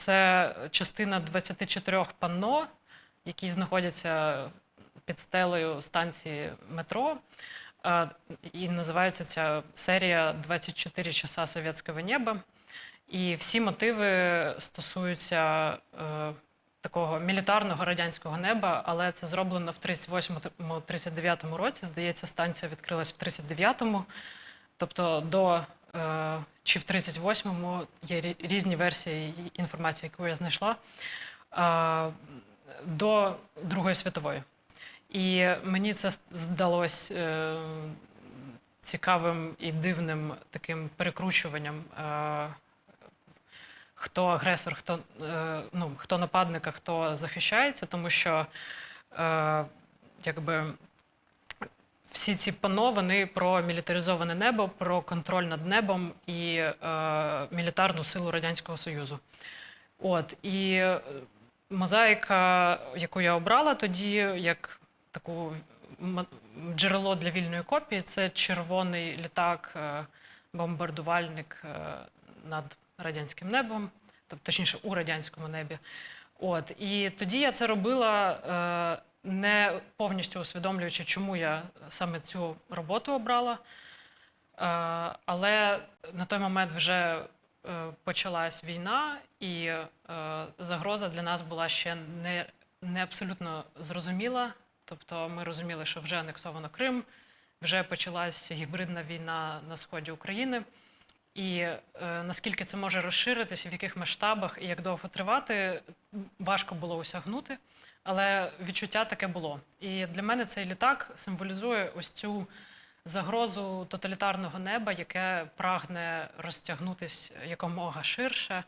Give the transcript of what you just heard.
Це частина 24 панно, які знаходяться під стелею станції метро. Е, І називається ця серія «24 часа совєтського неба». І всі мотиви стосуються е, такого мілітарного радянського неба, але це зроблено в 38-39 році. Здається, станція відкрилась в 39-му. Тобто до чи в 38-му є різні версії інформації, яку я знайшла, е, до Другої світової. І мені це здалось е, цікавим і дивним таким перекручуванням. Е, хто агресор, хто, е, ну, хто нападник, а хто захищається, тому що е, якби всі ці пано вони про мілітаризоване небо, про контроль над небом і е, мілітарну силу Радянського Союзу. От і е, мозаїка, яку я обрала тоді, як таку джерело для вільної копії, це червоний літак, е, бомбардувальник е, над радянським небом, тобто точніше у радянському небі. От і тоді я це робила, е, не повністю усвідомлюючи, чому я саме цю роботу обрала. Е, але на той момент вже е, почалась війна, і е, загроза для нас була ще не, не абсолютно зрозуміла. Тобто ми розуміли, що вже анексовано Крим, вже почалась гібридна війна на сході України. І е, наскільки це може розширитися, в яких масштабах і як довго тривати, важко було осягнути, але відчуття таке було. І для мене цей літак символізує ось цю загрозу тоталітарного неба, яке прагне розтягнутися якомога ширше,